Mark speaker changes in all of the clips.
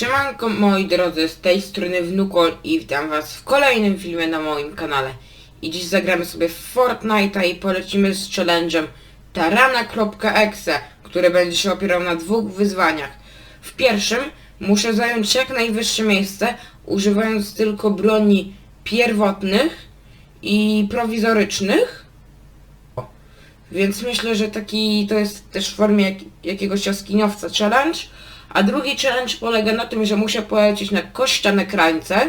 Speaker 1: Siemanko moi drodzy, z tej strony Wnukol i witam was w kolejnym filmie na moim kanale. I dziś zagramy sobie w Fortnite'a i polecimy z challenge'em tarana.exe, który będzie się opierał na dwóch wyzwaniach. W pierwszym muszę zająć jak najwyższe miejsce, używając tylko broni pierwotnych i prowizorycznych. Więc myślę, że taki to jest też w formie jak, jakiegoś jaskiniowca challenge. A drugi challenge polega na tym, że muszę polecieć na kościane krańce,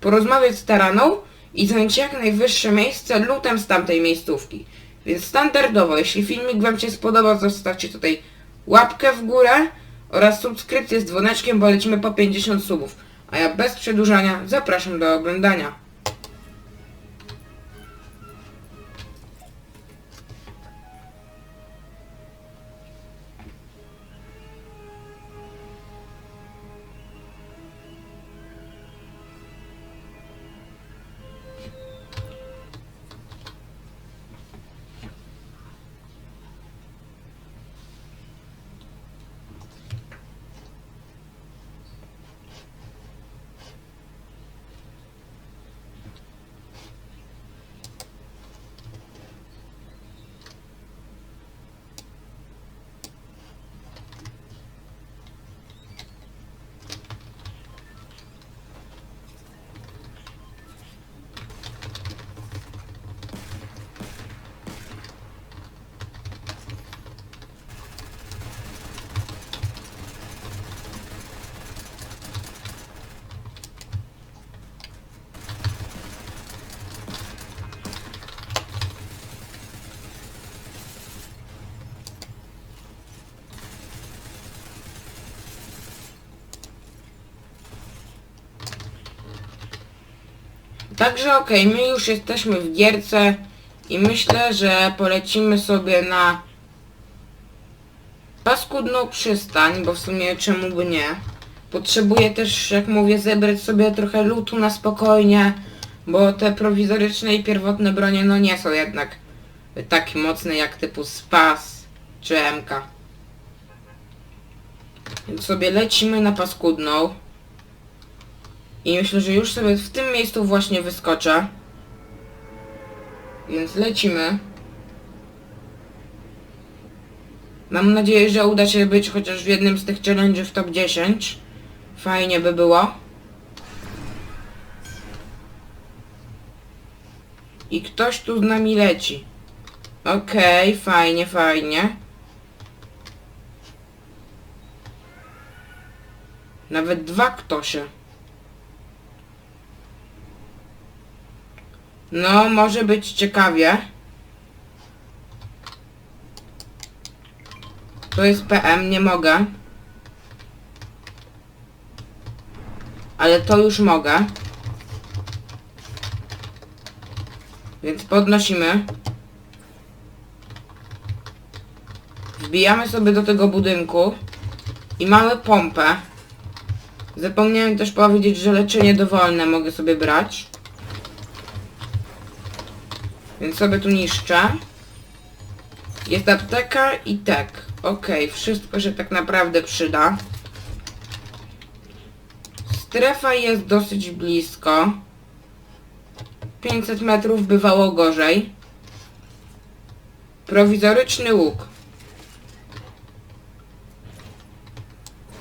Speaker 1: porozmawiać z taraną i zająć jak najwyższe miejsce lutem z tamtej miejscówki. Więc standardowo, jeśli filmik Wam się spodobał, zostawcie tutaj łapkę w górę oraz subskrypcję z dzwoneczkiem, bo lecimy po 50 subów. A ja bez przedłużania zapraszam do oglądania. Także okej, my już jesteśmy w gierce i myślę, że polecimy sobie na paskudną przystań, bo w sumie czemu by nie. Potrzebuję też, jak mówię, zebrać sobie trochę lutu na spokojnie, bo te prowizoryczne i pierwotne bronie no nie są jednak tak mocne jak typu Spas czy MK. Więc sobie lecimy na paskudną. I myślę, że już sobie w tym miejscu właśnie wyskoczę. Więc lecimy. Mam nadzieję, że uda się być chociaż w jednym z tych challenge w top 10. Fajnie by było. I ktoś tu z nami leci. Okej, fajnie, fajnie. Nawet dwa ktosie. No, może być ciekawie. To jest PM, nie mogę. Ale to już mogę. Więc podnosimy. Wbijamy sobie do tego budynku. I mamy pompę. Zapomniałem też powiedzieć, że leczenie dowolne mogę sobie brać. Więc sobie tu niszczę. Jest apteka i tek. Okej, wszystko się tak naprawdę przyda. Strefa jest dosyć blisko. 500 metrów bywało gorzej. Prowizoryczny łuk.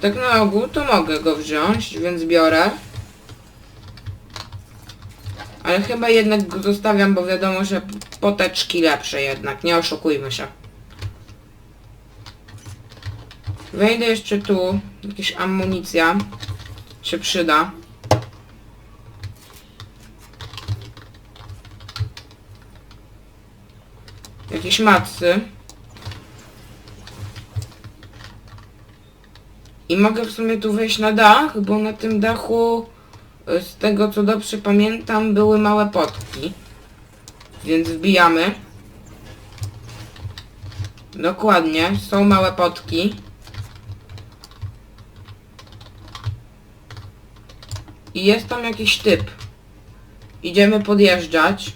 Speaker 1: Tak na ogół to mogę go wziąć, więc biorę. Ale chyba jednak go zostawiam, bo wiadomo, że poteczki lepsze jednak, nie oszukujmy się. Wejdę jeszcze tu, jakaś amunicja się przyda. Jakieś macy. I mogę w sumie tu wejść na dach, bo na tym dachu z tego co dobrze pamiętam były małe potki. Więc wbijamy. Dokładnie, są małe potki. I jest tam jakiś typ. Idziemy podjeżdżać.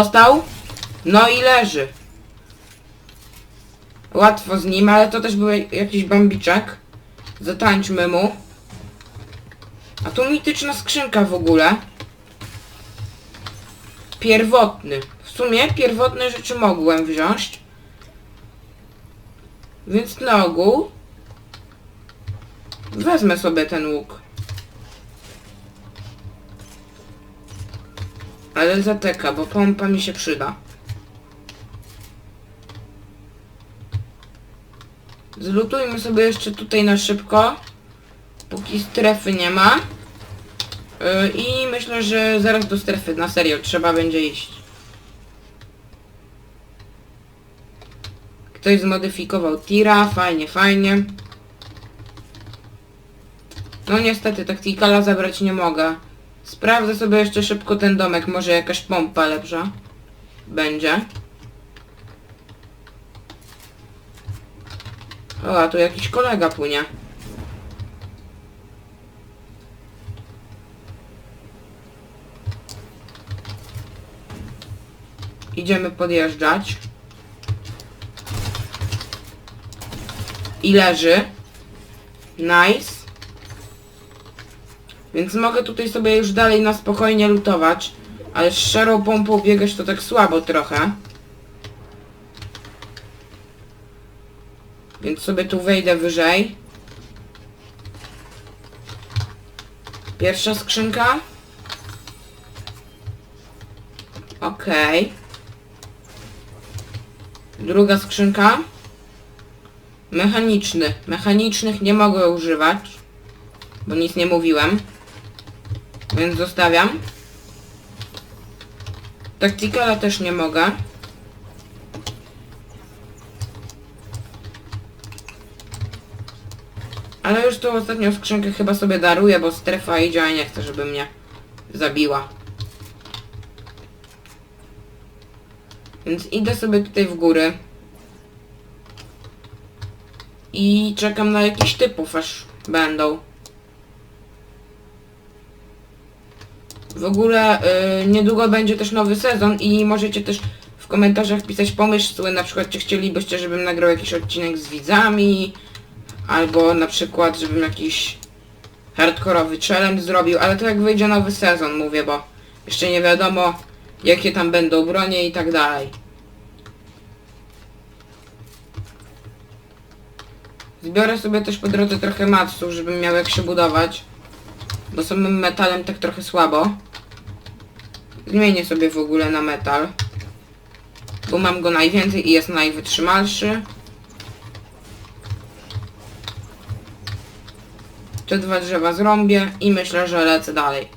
Speaker 1: Dostał? No i leży. Łatwo z nim, ale to też był jakiś bambiczek. Zatańczmy mu. A tu mityczna skrzynka w ogóle. Pierwotny. W sumie pierwotne rzeczy mogłem wziąć. Więc na ogół wezmę sobie ten łuk. Ale zateka, bo pompa mi się przyda. Zlutujmy sobie jeszcze tutaj na szybko. Póki strefy nie ma. Yy, I myślę, że zaraz do strefy, na serio, trzeba będzie iść. Ktoś zmodyfikował tira, fajnie, fajnie. No niestety, taktikala zabrać nie mogę. Sprawdzę sobie jeszcze szybko ten domek, może jakaś pompa lepsza będzie. O, a tu jakiś kolega płynie. Idziemy podjeżdżać. I leży. Nice. Więc mogę tutaj sobie już dalej na spokojnie lutować. Ale z szarą pompą biegać to tak słabo trochę. Więc sobie tu wejdę wyżej. Pierwsza skrzynka. Okej. Druga skrzynka. Mechaniczny. Mechanicznych nie mogę używać. Bo nic nie mówiłem. Więc zostawiam. Taktikala też nie mogę. Ale już tą ostatnią skrzynkę chyba sobie daruję, bo strefa idzie, a nie chcę, żeby mnie zabiła. Więc idę sobie tutaj w góry. I czekam na jakichś typów, aż będą. W ogóle y, niedługo będzie też nowy sezon i możecie też w komentarzach pisać pomysły, na przykład czy chcielibyście, żebym nagrał jakiś odcinek z widzami, albo na przykład, żebym jakiś hardkorowy challenge zrobił, ale to jak wyjdzie nowy sezon, mówię, bo jeszcze nie wiadomo, jakie tam będą bronie i tak dalej. Zbiorę sobie też po drodze trochę matsów, żebym miał jak się budować. Bo samym metalem tak trochę słabo. Zmienię sobie w ogóle na metal. Bo mam go najwięcej i jest najwytrzymalszy. Te dwa drzewa zrąbię i myślę, że lecę dalej.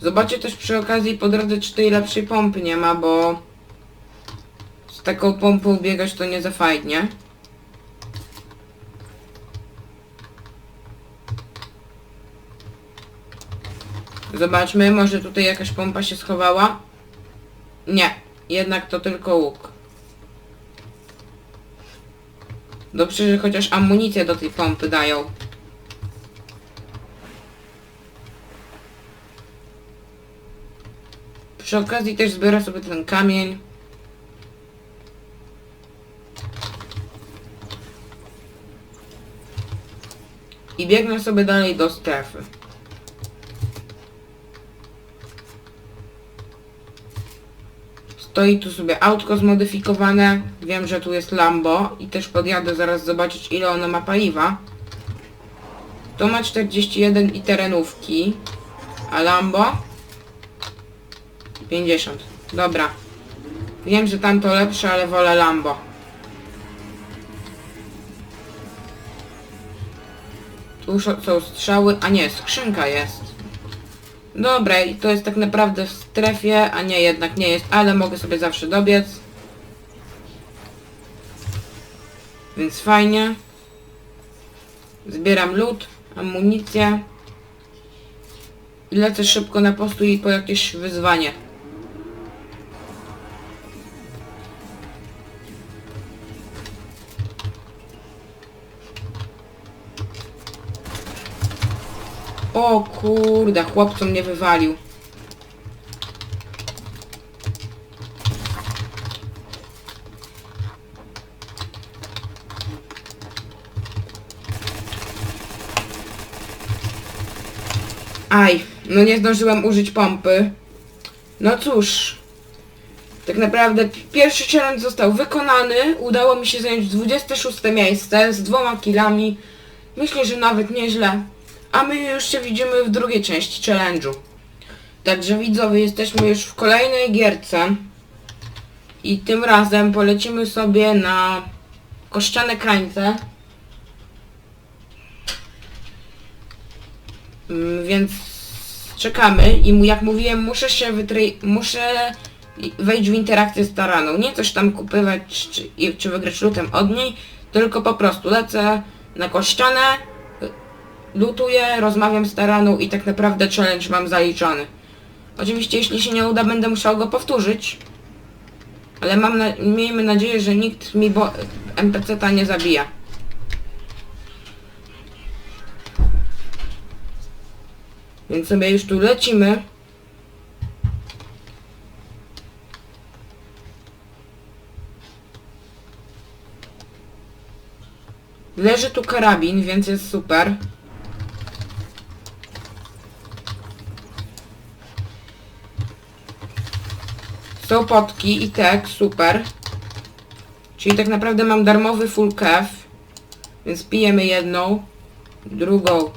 Speaker 1: Zobaczcie też przy okazji po drodze, czy tej lepszej pompy nie ma, bo z taką pompą biegać to nie za fajnie. Zobaczmy, może tutaj jakaś pompa się schowała? Nie, jednak to tylko łuk. Dobrze, że chociaż amunicję do tej pompy dają. Przy okazji też zbiorę sobie ten kamień. I biegnę sobie dalej do strefy. Stoi tu sobie autko zmodyfikowane. Wiem, że tu jest Lambo i też podjadę zaraz zobaczyć ile ono ma paliwa. To ma 41 i terenówki. A Lambo? 50. Dobra. Wiem, że tamto lepsze, ale wolę Lambo. Tu są strzały, a nie, skrzynka jest. Dobra, i to jest tak naprawdę w strefie, a nie, jednak nie jest, ale mogę sobie zawsze dobiec. Więc fajnie. Zbieram lód, amunicję. I lecę szybko na postu i po jakieś wyzwanie. O kurde, chłopcu mnie wywalił. Aj, no nie zdążyłem użyć pompy. No cóż, tak naprawdę pierwszy challenge został wykonany. Udało mi się zająć 26 miejsce z dwoma kilami. Myślę, że nawet nieźle. A my już się widzimy w drugiej części challenge'u. Także widzowie, jesteśmy już w kolejnej gierce. I tym razem polecimy sobie na kościane krańce. Mm, Więc czekamy i jak mówiłem, muszę się wytrej... muszę wejść w interakcję z taraną. Nie coś tam kupywać czy, i- czy wygrać lutem od niej, tylko po prostu lecę na kościanę, y, lutuję, rozmawiam z taraną i tak naprawdę challenge mam zaliczony. Oczywiście jeśli się nie uda, będę musiał go powtórzyć. Ale mam na... miejmy nadzieję, że nikt mi bo... NPC-ta nie zabija. Więc sobie już tu lecimy. Leży tu karabin, więc jest super. Są potki i tek, super. Czyli tak naprawdę mam darmowy full kef. Więc pijemy jedną, drugą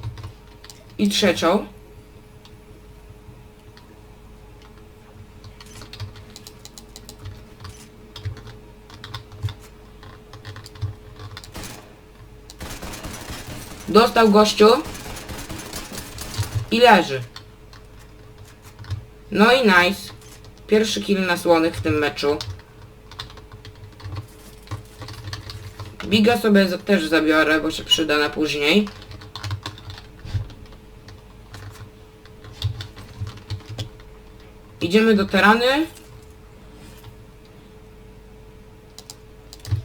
Speaker 1: i trzecią. Dostał gościu. I leży. No i nice. Pierwszy kill na słonych w tym meczu. Biga sobie też zabiorę, bo się przyda na później. Idziemy do terany.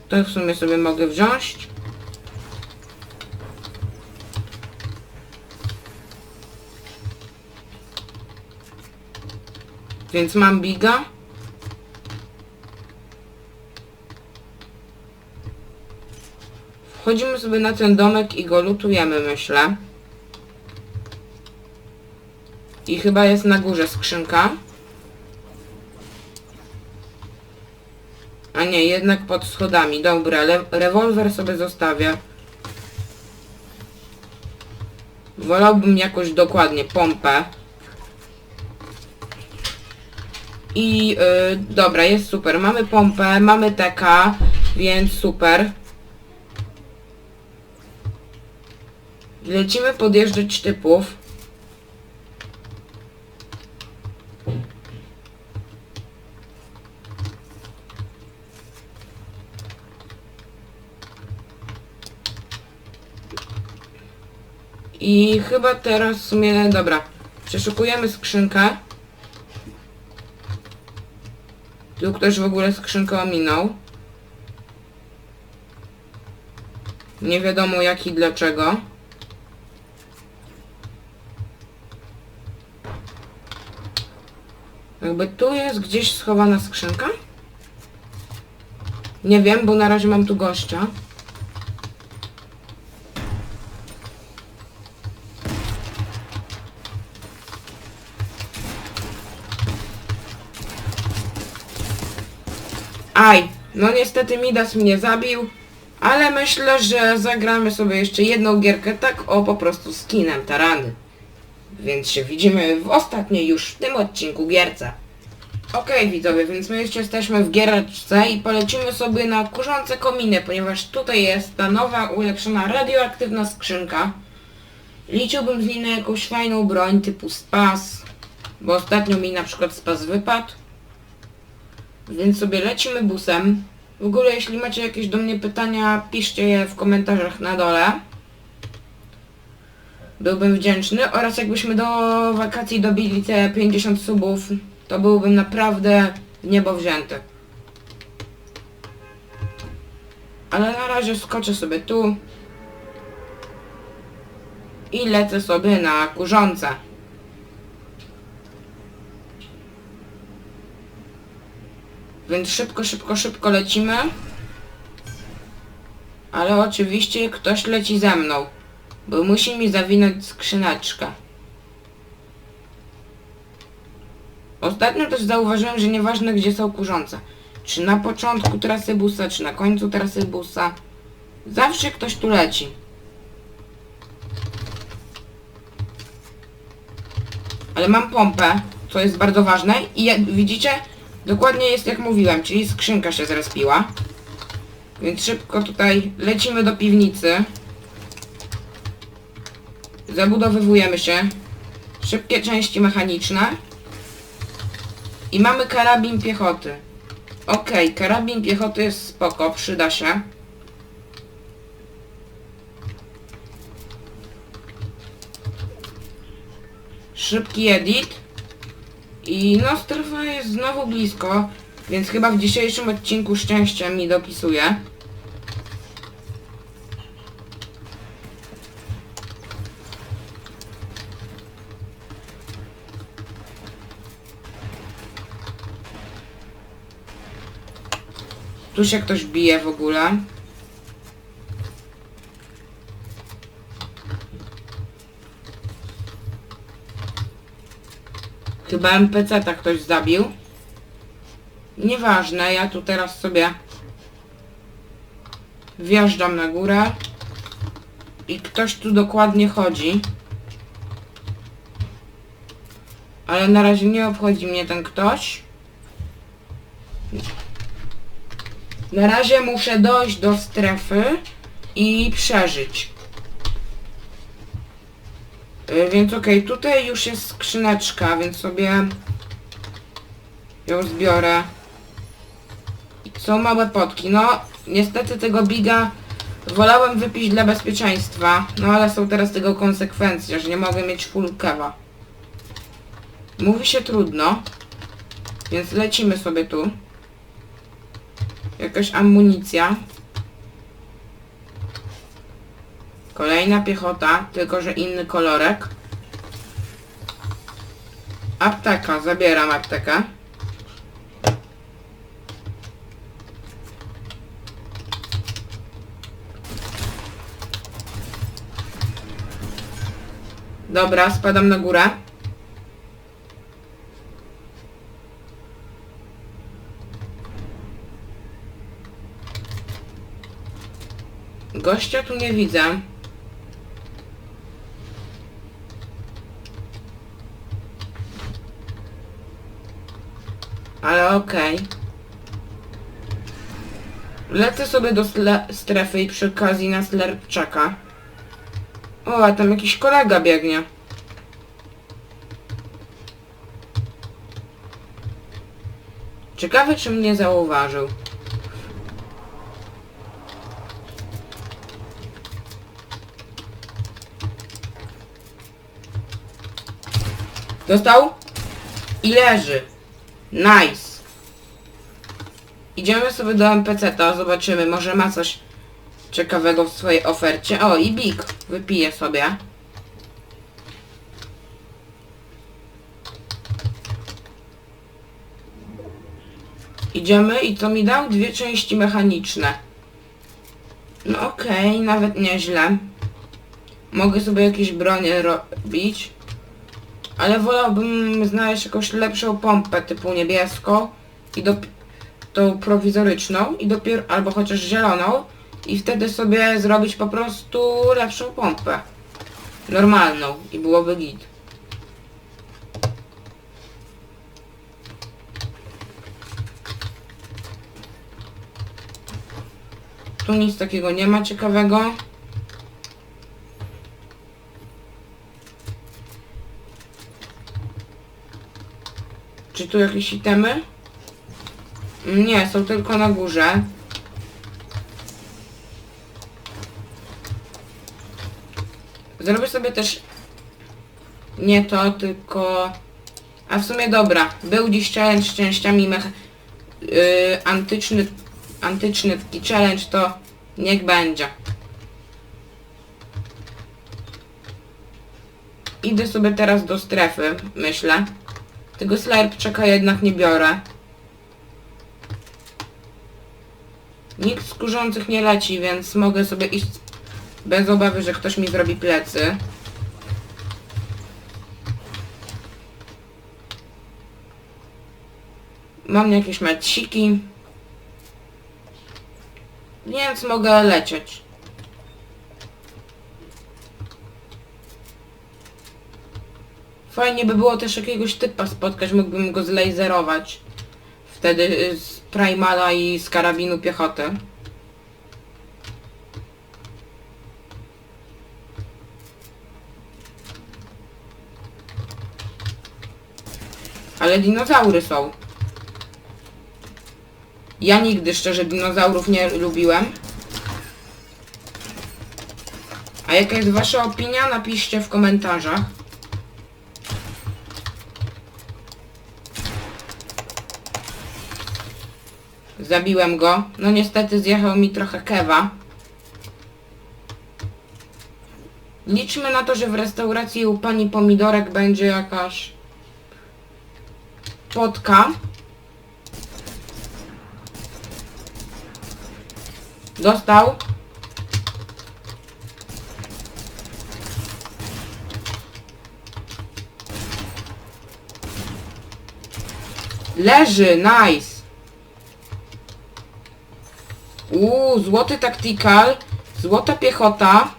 Speaker 1: To w sumie sobie mogę wziąć. Więc mam biga. Wchodzimy sobie na ten domek i go lutujemy, myślę. I chyba jest na górze skrzynka. A nie, jednak pod schodami. Dobra, rewolwer sobie zostawię. Wolałbym jakoś dokładnie pompę. I yy, dobra, jest super. Mamy pompę, mamy TK, więc super. Lecimy podjeżdżać typów. I chyba teraz w sumie, dobra, przeszukujemy skrzynkę. Tu ktoś w ogóle skrzynkę ominął. Nie wiadomo jak i dlaczego. Jakby tu jest gdzieś schowana skrzynka? Nie wiem, bo na razie mam tu gościa. Aj, no niestety Midas mnie zabił, ale myślę, że zagramy sobie jeszcze jedną gierkę tak o po prostu skinem Tarany. Więc się widzimy w ostatniej już w tym odcinku gierce. Okej widzowie, więc my jeszcze jesteśmy w giereczce i polecimy sobie na kurzące kominy, ponieważ tutaj jest ta nowa, ulepszona radioaktywna skrzynka. Liczyłbym z niej na jakąś fajną broń typu spas, bo ostatnio mi na przykład spas wypadł. Więc sobie lecimy busem. W ogóle jeśli macie jakieś do mnie pytania, piszcie je w komentarzach na dole. Byłbym wdzięczny oraz jakbyśmy do wakacji dobili te 50 subów, to byłbym naprawdę w niebo wzięty. Ale na razie skoczę sobie tu i lecę sobie na kurzące. Więc szybko, szybko, szybko lecimy. Ale oczywiście ktoś leci ze mną. Bo musi mi zawinąć skrzyneczkę. Ostatnio też zauważyłem, że nieważne gdzie są kurzące. Czy na początku trasy busa, czy na końcu trasy busa. Zawsze ktoś tu leci. Ale mam pompę, co jest bardzo ważne. I jak widzicie, dokładnie jest jak mówiłem, czyli skrzynka się zrespiła. Więc szybko tutaj lecimy do piwnicy. Zabudowywujemy się. Szybkie części mechaniczne. I mamy karabin piechoty. Okej, karabin piechoty jest spoko, przyda się. Szybki edit. I no, strefa jest znowu blisko, więc chyba w dzisiejszym odcinku szczęście mi dopisuje. Tu się ktoś bije w ogóle. Chyba NPC tak ktoś zabił. Nieważne, ja tu teraz sobie wjeżdżam na górę i ktoś tu dokładnie chodzi. Ale na razie nie obchodzi mnie ten ktoś. Na razie muszę dojść do strefy i przeżyć. Y, Więc okej, tutaj już jest skrzyneczka, więc sobie ją zbiorę. Są małe potki. No, niestety tego biga wolałem wypić dla bezpieczeństwa. No ale są teraz tego konsekwencje, że nie mogę mieć full kewa. Mówi się trudno. Więc lecimy sobie tu. Jakaś amunicja. Kolejna piechota, tylko że inny kolorek. Apteka, zabieram aptekę. Dobra, spadam na górę. Gościa tu nie widzę. Okej. Lecę sobie do strefy i przy okazji na slerp czeka. O, a tam jakiś kolega biegnie. Ciekawe, czy mnie zauważył. Dostał? I leży. Nice. Idziemy sobie do NPC, to zobaczymy, może ma coś ciekawego w swojej ofercie. O, i Big. Wypiję sobie. Idziemy i co mi dał? Dwie części mechaniczne. No okej, nawet nieźle. Mogę sobie jakieś bronie robić. Ale wolałbym znaleźć jakąś lepszą pompę typu niebieską i dop tą prowizoryczną i dopiero albo chociaż zieloną i wtedy sobie zrobić po prostu lepszą pompę. Normalną i byłoby git. Tu nic takiego nie ma ciekawego. Czy tu jakieś itemy? Nie, są tylko na górze. Zrobię sobie też nie to, tylko... A w sumie dobra, był dziś challenge z częściami mech... Yy, antyczny, antyczny taki challenge, to niech będzie. Idę sobie teraz do strefy, myślę. Tego slurpczaka jednak nie biorę. Nikt z kurzących nie leci, więc mogę sobie iść bez obawy, że ktoś mi zrobi plecy. Mam jakieś maciki. Więc mogę lecieć. Fajnie by było też jakiegoś typa spotkać, mógłbym go zlaserować. Wtedy y, z Primala i z karabinu piechoty. Ale dinozaury są. Ja nigdy szczerze dinozaurów nie lubiłem. A jaka jest wasza opinia? Napiszcie w komentarzach. Zabiłem go. No niestety zjechał mi trochę kewa. Liczmy na to, że w restauracji u pani Pomidorek będzie jakaś potka. Dostał. Leży, nice. Złoty tactical, złota piechota.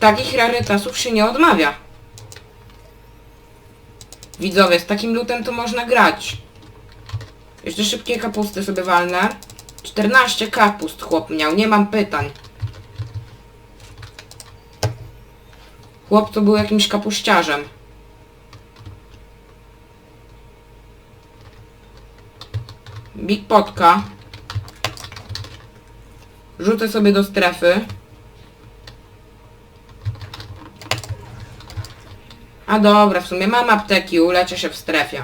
Speaker 1: Takich rarytasów się nie odmawia. Widzowie, z takim lutem to można grać. Jeszcze szybkie kapusty sobie walnę. 14 kapust chłop miał, nie mam pytań. Chłop to był jakimś kapuściarzem. Big potka. Rzucę sobie do strefy. A dobra, w sumie mam apteki, uleczę się w strefie.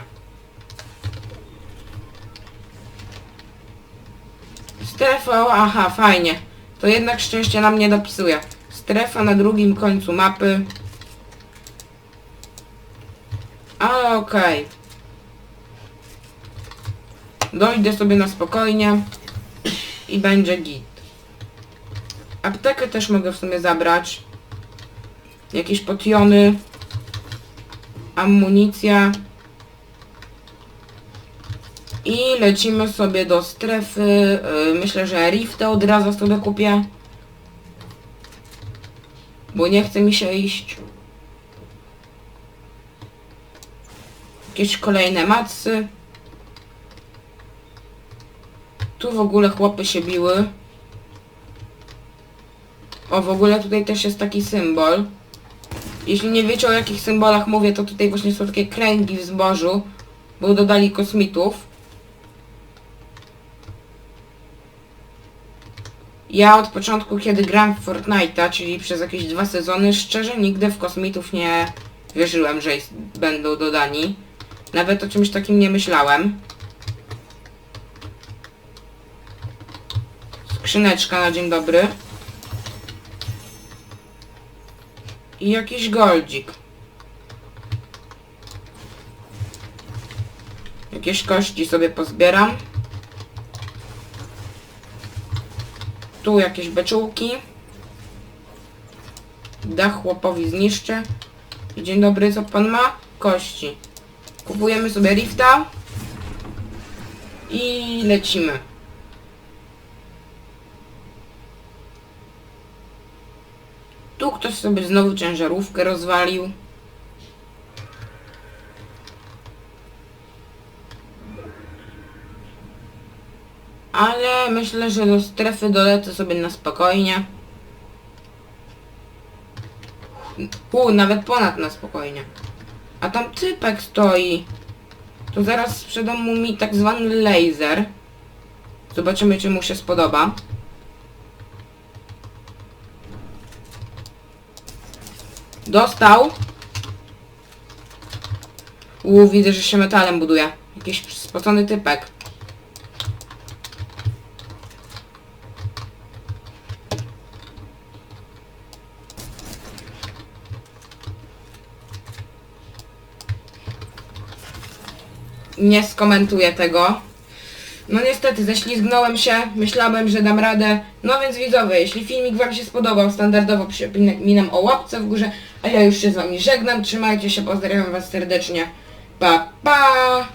Speaker 1: Strefa, aha, fajnie. To jednak szczęście nam nie dopisuje. Strefa na drugim końcu mapy. Okej. Dojdę sobie na spokojnie. I będzie git. Aptekę też mogę w sumie zabrać. Jakieś potiony. Amunicja. I lecimy sobie do strefy. Yy, myślę, że riftę od razu sobie kupię. Bo nie chce mi się iść. Jakieś kolejne macy. Tu w ogóle chłopy się biły. O, w ogóle tutaj też jest taki symbol. Jeśli nie wiecie o jakich symbolach mówię, to tutaj właśnie są takie kręgi w zbożu, bo dodali kosmitów. Ja od początku, kiedy gram w Fortnite'a, czyli przez jakieś dwa sezony, szczerze nigdy w kosmitów nie wierzyłem, że będą dodani. Nawet o czymś takim nie myślałem. Skrzyneczka na dzień dobry. I jakiś goldzik. Jakieś kości sobie pozbieram. Tu jakieś beczułki. Dach chłopowi zniszczę. I dzień dobry, co pan ma? Kości. Kupujemy sobie rifta. I lecimy. Tu ktoś sobie znowu ciężarówkę rozwalił. Ale myślę, że do strefy dolecę sobie na spokojnie. Pół, nawet ponad na spokojnie. A tam typek stoi. To zaraz sprzedam mu mi tak zwany laser. Zobaczymy, czy mu się spodoba. Dostał. Uuu, widzę, że się metalem buduje. Jakiś spocony typek. Nie skomentuję tego. No niestety, ześlizgnąłem się, myślałem, że dam radę. No więc widzowie, jeśli filmik wam się spodobał, standardowo przypominam o łapce w górze, a ja już się z wami żegnam, trzymajcie się, pozdrawiam was serdecznie. Pa, pa!